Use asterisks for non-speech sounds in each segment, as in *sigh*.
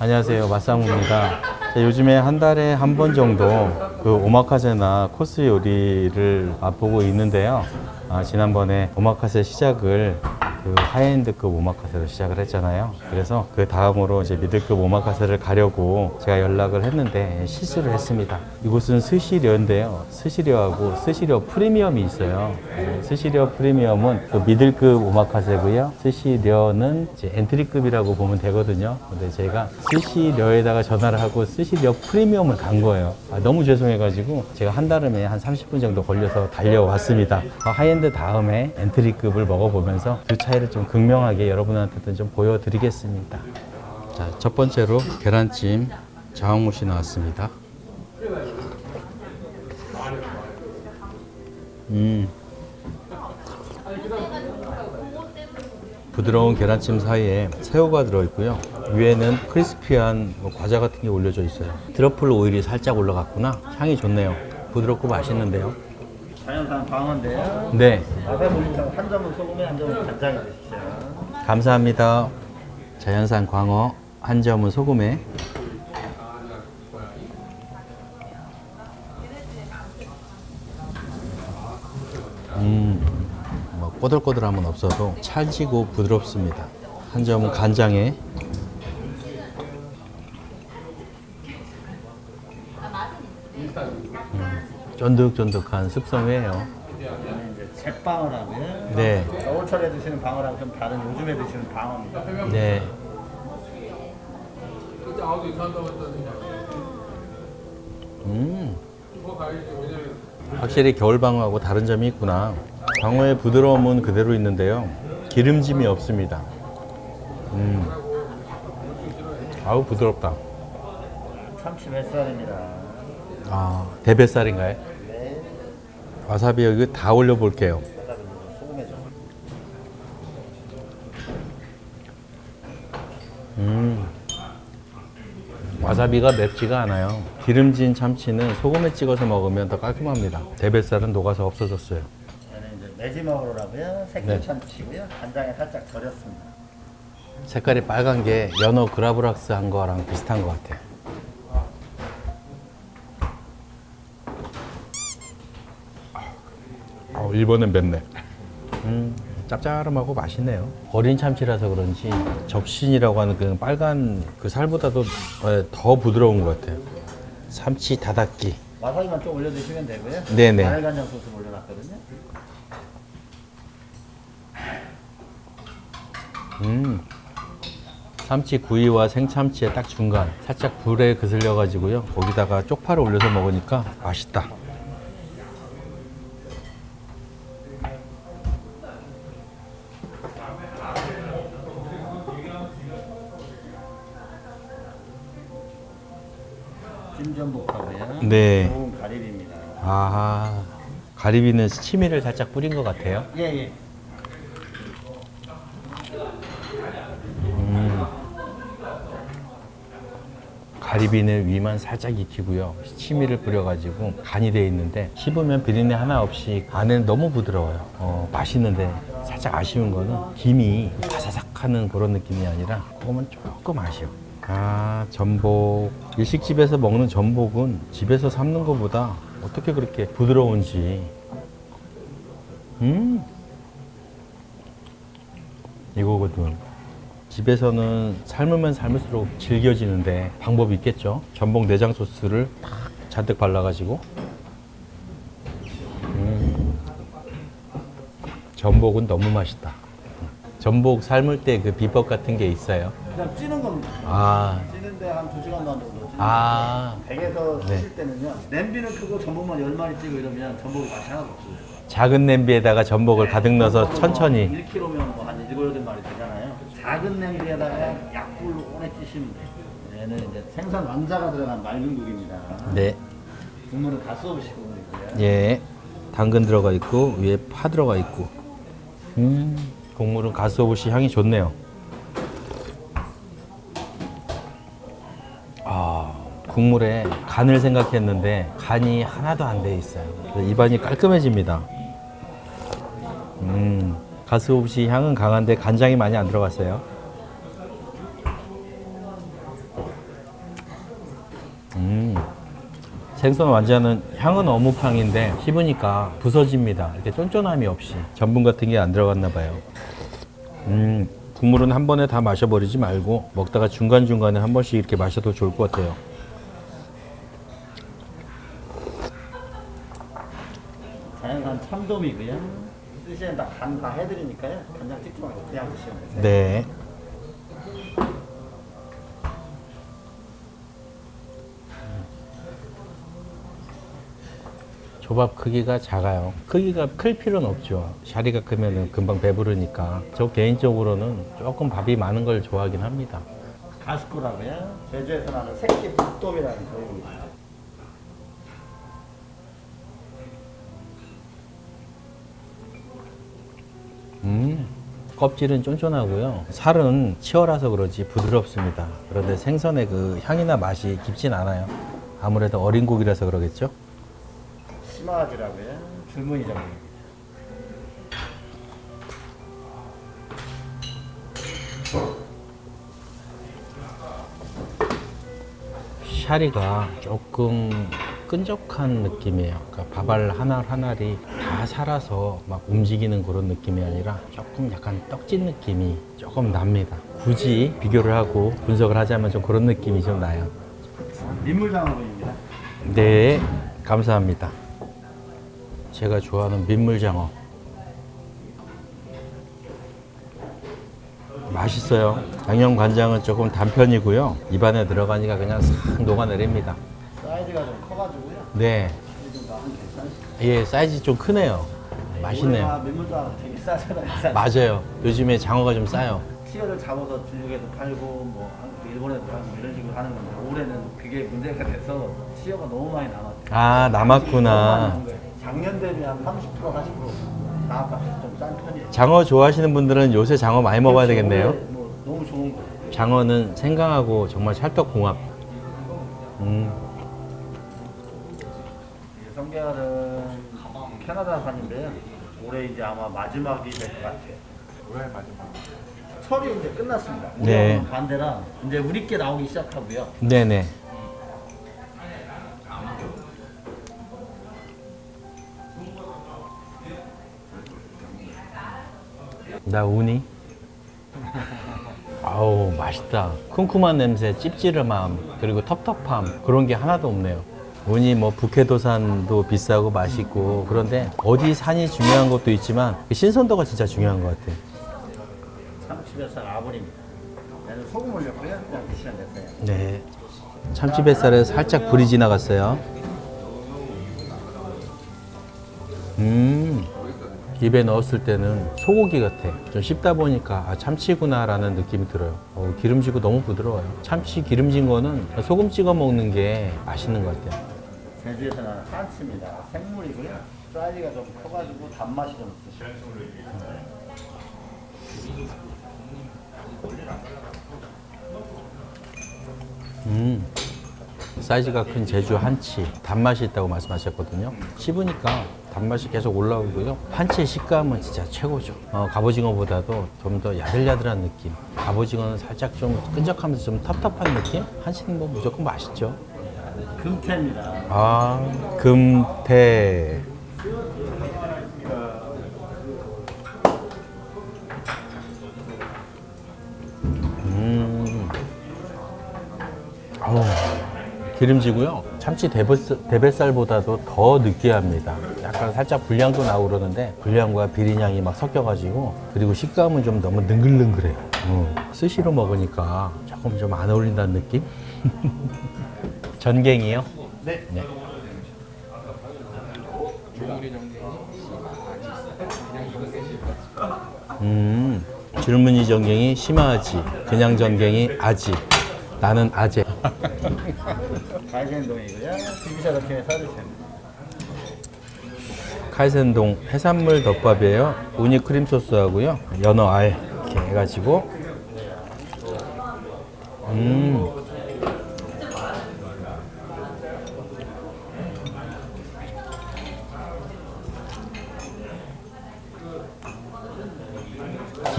안녕하세요. 자, 요즘에 한 달에 한 번 정도 그 오마카세나 코스 요리를 맛보고 있는데요. 아, 지난번에 오마카세 시작을 그 하이엔드급 오마카세로 시작을 했잖아요. 그래서 그 다음으로 이제 미들급 오마카세를 가려고 제가 연락을 했는데 실수를 했습니다. 이곳은 스시려인데요. 스시려하고 스시려 프리미엄이 있어요. 네, 스시려 프리미엄은 그 미들급 오마카세고요. 스시려는 이제 엔트리급이라고 보면 되거든요. 근데 제가 스시려에다가 전화를 하고 스시려 프리미엄을 간 거예요. 아, 너무 죄송해가지고 제가 한달음에 한 30분 정도 걸려서 달려왔습니다. 어, 하이엔드 다음에 엔트리급을 먹어보면서 그차 이를 좀 극명하게 여러분한테도 좀 보여드리겠습니다. 자, 첫 번째로 계란찜 자왕무시 나왔습니다. 음. 부드러운 계란찜 사이에 새우가 들어있고요. 위에는 크리스피한 뭐 과자 같은 게 올려져 있어요. 트러플 오일이 살짝 올라갔구나. 향이 좋네요. 부드럽고 맛있는데요. 자연산 광어인데요. 네, 아사모님상 한 점은 소금에 한 점은 간장에 드십시오. 감사합니다. 자연산 광어 한 점은 소금에. 음, 뭐 꼬들꼬들함은 없어도 찰지고 부드럽습니다. 한 점은 간장에. 쫀득쫀득한 숙성회예요. 이거는 이제 잿방어라고요. 네, 겨울철에 드시는 방어랑 좀 다른 요즘에 드시는 방어입니다. 네. 음. 확실히 겨울방어하고 다른 점이 있구나. 방어의 부드러움은 그대로 있는데요. 기름짐이 없습니다. 음. 아우 부드럽다. 참치 뱃살입니다. 아 대뱃살인가요? 네. 와사비 여기 다 올려볼게요. 음. 와사비가 맵지가 않아요. 기름진 참치는 소금에 찍어서 먹으면 더 깔끔합니다. 대뱃살은 녹아서 없어졌어요. 얘는 이제 매지먹으로라고요. 새끼 네. 참치고요. 간장에 살짝 절였습니다. 색깔이 빨간 게 연어 그라브락스 한 거랑 비슷한 것 같아요. 어, 일본은 맵네. 음, 짭짤하고 맛있네요. 어린 참치라서 그런지 적신이라고 하는 그 빨간 그 살보다도 예, 더 부드러운 것 같아요. 참치 다닥기. 와사비만 좀 올려 드시면 되고요. 네네. 마늘 간장 소스 올려놨거든요. 음. 참치 구이와 생참치의 딱 중간 살짝 불에 그슬려 가지고요 거기다가 쪽파를 올려서 먹으니까 맛있다 찜전복하고요. 네. 좋은 가리비입니다. 아하 가리비는 치미를 살짝 뿌린 것 같아요 예 예. 가리비는 위만 살짝 익히고요 치미를 뿌려가지고 간이 돼 있는데 씹으면 비린내 하나 없이 안에는 너무 부드러워요 어, 맛있는데 살짝 아쉬운 거는 김이 바사삭하는 그런 느낌이 아니라 그거만 조금 아쉬워 아 전복 일식집에서 먹는 전복은 집에서 삶는 것보다 어떻게 그렇게 부드러운지 음 이거거든 집에서는 삶으면 삶을수록 질겨지는데 방법이 있겠죠. 전복 내장 소스를 탁 잔뜩 발라가지고 음. 전복은 너무 맛있다. 전복 삶을 때 그 비법 같은 게 있어요. 그냥 찌는 겁니다. 아, 찌는데 한 2시간 정도 찌는 아, 댁에서 네. 찌실 때는요 냄비는 크고 전복만 10마리 찌고 이러면 전복이 맛이 하나도 없어요 작은 냄비에다가 전복을 가득 넣어서 천천히. 1kg면 뭐한 7, 8마리 되잖아요 작은 냄비에다가 약불로 오래 찌시면 돼요 얘는 이제 생선 왕자가 들어간 맑은 국입니다 네, 국물은 가스오브시 국물이고요 예. 당근 들어가 있고 위에 파 들어가 있고. 음, 국물은 가스오브시 향이 좋네요. 아, 국물에 간을 생각했는데 간이 하나도 안 돼 있어요. 입안이 깔끔해집니다. 음, 가스오브시 향은 강한데 간장이 많이 안 들어갔어요. 음. 생선 완자는 향은 어묵 향인데 씹으니까 부서집니다. 이렇게 쫀쫀함이 없이 전분 같은 게 안 들어갔나 봐요. 음, 국물은 한 번에 다 마셔버리지 말고 먹다가 중간 중간에 한 번씩 이렇게 마셔도 좋을 것 같아요. 자연산 참돔이고요. 쓰시면 다간다 해드리니까요. 간장 찍지 말고 그냥 드시면 되세요. 네. 조밥 크기가 작아요. 크기가 클 필요는 없죠. 샤리가 크면 금방 배부르니까. 저 개인적으로는 조금 밥이 많은 걸 좋아하긴 합니다. 가스코라고요. 제주에서 나는 새끼 북돔이라는 거입니다. 음, 껍질은 쫀쫀하고요. 살은 치어라서 그런지 부드럽습니다. 그런데 생선의 그 향이나 맛이 깊진 않아요. 아무래도 어린 고기라서 그러겠죠? 심화지라고요. 줄무늬 정도. 샤리가 조금 끈적한 느낌이에요. 그러니까 밥알 하나 하나리 다 살아서 막 움직이는 그런 느낌이 아니라 조금 약간 떡진 느낌이 조금 납니다. 굳이 비교를 하고 분석을 하자면 좀 그런 느낌이 좀 나요. 민물장어입니다. 네, 감사합니다. 제가 좋아하는 민물장어. 맛있어요. 양념 간장은 조금 단편이고요. 입안에 들어가니까 그냥 싹 녹아내립니다. 사이즈가 좀 커가지고요. 네? 예, 사이즈 좀 크네요. 맛있네요. 우리가 민물장어 되게 싸잖아요. 싸. 맞아요. 요즘에 장어가 좀 싸요. 티어를 잡아서 중국에도 팔고 뭐 한국, 일본에도 팔고 이런 식으로 하는 건데 올해는 그게 문제가 돼서 티어가 너무 많이 남았대요. 아, 너무 많이 남았구나. 남은 거예요. 작년 대비 한 30% 40% 나아값이 좀싼 편이에요. 장어 좋아하시는 분들은 요새 장어 많이 먹어야 그렇죠. 되겠네요. 올해 뭐 너무 좋은 거예요. 장어는 생강하고 정말 찰떡궁합. 음, 이 성게알은 캐나다산인데요. 올해 이제 아마 마지막이 될 것 같아요. 올해 마지막. 철이 이제 끝났습니다. 네. 우리하고는 반대라 이제 우리께 나오기 시작하고요. 네네. 나 우니? 아우 맛있다. 쿰쿰한 냄새, 찝찝함, 그리고 텁텁함 그런 게 하나도 없네요. 우니 뭐 북해도산도 비싸고 맛있고 그런데 어디 산이 중요한 것도 있지만 그 신선도가 진짜 중요한 것 같아요. 참치뱃살 아버입니다. 얘는 소금 올렸고요. 그냥 드시면 되세요. 네. 참치 뱃살에 살짝 불이 지나갔어요. 음, 입에 넣었을 때는 소고기 같아. 좀 씹다 보니까 아, 참치구나라는 느낌이 들어요. 어, 기름지고 너무 부드러워요. 참치 기름진 거는 소금 찍어 먹는 게 맛있는 것 같아요. 제주에서 나는 한치입니다. 생물이고요. 사이즈가 좀 커가지고 단맛이 좀 있으시죠. 음, 사이즈가 큰 제주 한치 단맛이 있다고 말씀하셨거든요. 씹으니까 단맛이 계속 올라오고요. 한치의 식감은 진짜 최고죠. 어, 갑오징어보다도 좀 더 야들야들한 느낌. 갑오징어는 살짝 좀 끈적하면서 좀 텁텁한 느낌. 한치는 뭐 무조건 맛있죠. 금태입니다. 아, 금태. 기름지고요. 참치 대뱃살, 대뱃살 보다도 더 느끼합니다. 약간 살짝 불량도 나오고 그러는데 불량과 비린향이 막 섞여가지고 그리고 식감은 좀 너무 능글능글해요. 음. 스시로 먹으니까 조금 좀 안 어울린다는 느낌? *laughs* 전갱이요? 네. 네. 음, 줄무늬 전갱이 심하지, 그냥 전갱이 아지. 나는 아재. *laughs* 가이센동이고요. 비비샤 같은 사드시면 카이센동 해산물 덮밥이에요. 우니 크림 소스하고요. 연어 알 이렇게 해가지고. 음.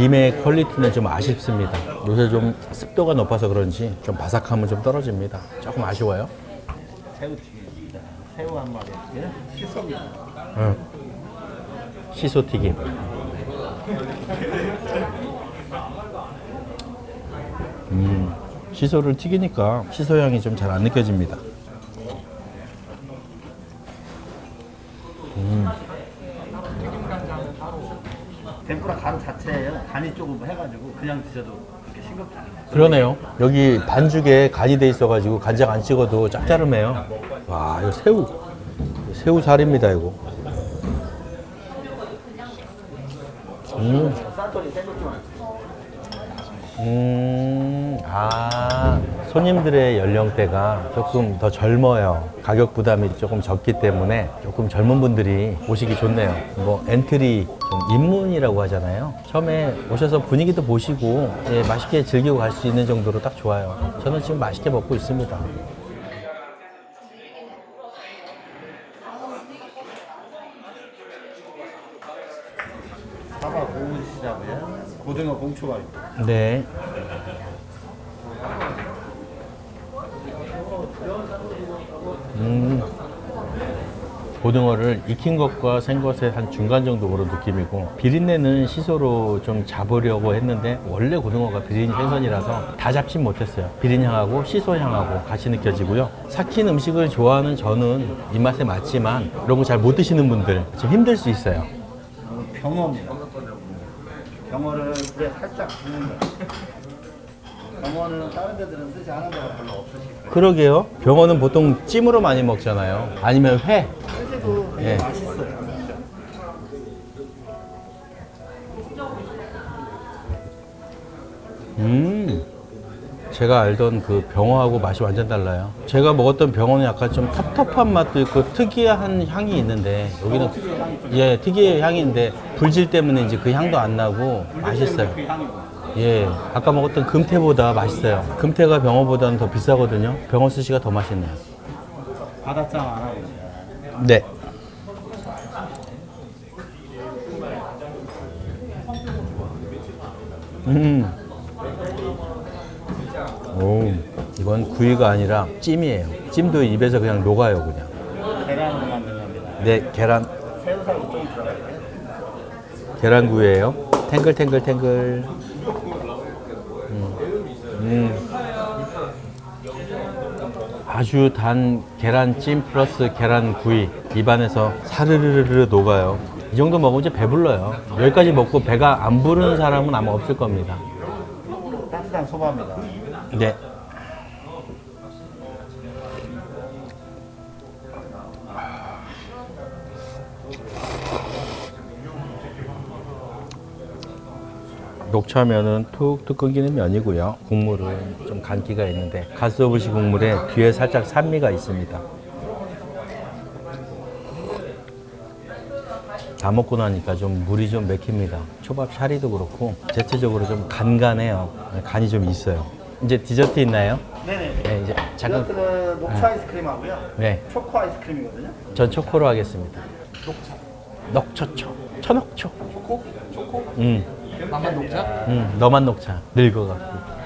김의 퀄리티는 좀 아쉽습니다. 요새 좀 습도가 높아서 그런지 좀 바삭함은 좀 떨어집니다. 조금 아쉬워요. 새우튀김입니다. 새우 한 마리 시소입니다. 응. 시소 튀김. 음, 시소를 튀기니까 시소 향이 좀 잘 안 느껴집니다. 덴푸라 간 자체예요. 간이 조금 해가지고 그냥 드셔도 그렇게 싱겁지 않아요. 그러네요. 여기 반죽에 간이 돼 있어가지고 간장 안 찍어도 짭짤하네요. 와, 이거 새우. 새우 살입니다, 이거. 음. 쌀돌이 음, 아, 손님들의 연령대가 조금 더 젊어요. 가격 부담이 조금 적기 때문에 조금 젊은 분들이 오시기 좋네요. 뭐, 엔트리, 좀 입문이라고 하잖아요. 처음에 오셔서 분위기도 보시고, 예, 맛있게 즐기고 갈 수 있는 정도로 딱 좋아요. 저는 지금 맛있게 먹고 있습니다. 사과 고우시자고요. 고등어 공초밥입니다. 네. 음, 고등어를 익힌 것과 생 것의 한 중간 정도 그런 느낌이고 비린내는 시소로 좀 잡으려고 했는데 원래 고등어가 비린 생선이라서 다 잡진 못했어요. 비린 향하고 시소 향하고 같이 느껴지고요. 삭힌 음식을 좋아하는 저는 입맛에 맞지만 이런 거 잘 못 드시는 분들 좀 힘들 수 있어요. 병어입니다. 병어를 물에 살짝. 병어는 다른 데들은 쓰지 않은 데가 별로 없으실 거예요. 그러게요. 병어는 보통 찜으로 많이 먹잖아요. 아니면 회. 실제로 예. 맛있어요. 음. 제가 알던 그 병어하고 맛이 완전 달라요. 제가 먹었던 병어는 약간 좀 텁텁한 맛도 있고 특이한 향이 있는데 여기는 예 특이의 향인데 불질 때문에 이제 그 향도 안 나고 맛있어요. 그. 예 아까 먹었던 금태보다 맛있어요. 금태가 병어보다는 더 비싸거든요. 병어 스시가 더 맛있네요. 바닷장 안 하고. 네. 음. 오, 이건 구이가 아니라 찜이에요. 찜도 입에서 그냥 녹아요, 그냥. 계란으로 만든 겁니다. 네, 계란, 새우살도 좀 들어가요. 계란구이예요. 탱글탱글 탱글. 음. 음. 아주 단 계란찜 플러스 계란구이 입안에서 사르르르 녹아요. 이 정도 먹으면 이제 배불러요. 여기까지 먹고 배가 안 부르는 사람은 아마 없을 겁니다. 따뜻한 소바입니다. 네. 녹차면은 툭툭 끊기는 면이고요. 국물은 좀 간기가 있는데 가스오부시 국물에 뒤에 살짝 산미가 있습니다. 다 먹고 나니까 좀 물이 좀 맥힙니다. 초밥 샤리도 그렇고 전체적으로 좀 간간해요. 간이 좀 있어요. 이제 디저트 있나요? 네네. 네, 이제 잠깐. 디저트는 녹차 아이스크림하고요. 네, 초코 아이스크림이거든요. 전 초코로 하겠습니다. 녹초초, 천옥초. 초코? 초코? 응, 나만 녹차? 응, 너만 녹차. 늙어갖고.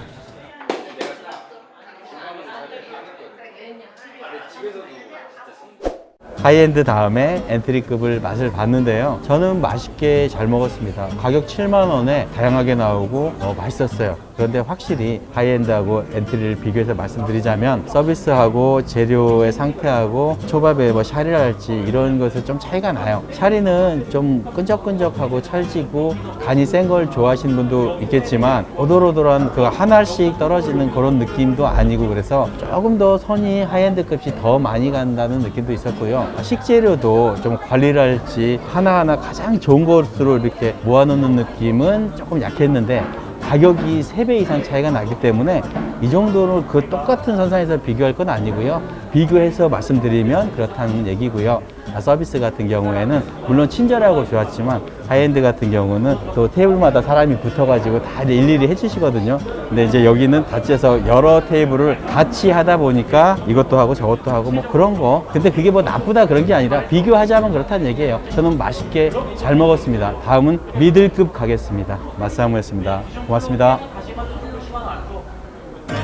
하이엔드 다음에 엔트리급을 맛을 봤는데요. 저는 맛있게 잘 먹었습니다. 가격 7만 원에 다양하게 나오고 어, 맛있었어요. 그런데 확실히 하이엔드하고 엔트리를 비교해서 말씀드리자면 서비스하고 재료의 상태하고 초밥의 뭐 샤리랄지 이런 것은 좀 차이가 나요. 샤리는 좀 끈적끈적하고 찰지고 간이 센 걸 좋아하시는 분도 있겠지만 오돌오돌한 그 하나씩 떨어지는 그런 느낌도 아니고 그래서 조금 더 선이 하이엔드 값이 더 많이 간다는 느낌도 있었고요. 식재료도 좀 관리를 할지 하나하나 가장 좋은 것으로 이렇게 모아놓는 느낌은 조금 약했는데 가격이 3배 이상 차이가 나기 때문에 이 정도로 그 똑같은 선상에서 비교할 건 아니고요. 비교해서 말씀드리면 그렇다는 얘기고요. 아, 서비스 같은 경우에는 물론 친절하고 좋았지만 하이엔드 같은 경우는 또 테이블마다 사람이 붙어가지고 다 일일이 해주시거든요. 근데 이제 여기는 같이해서 여러 테이블을 같이 하다 보니까 이것도 하고 저것도 하고 뭐 그런 거. 근데 그게 뭐 나쁘다 그런 게 아니라 비교하자면 그렇다는 얘기예요. 저는 맛있게 잘 먹었습니다. 다음은 미들급 가겠습니다. 맛상무였습니다. 고맙습니다.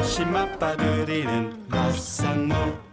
심맛 빠드리는 맛상무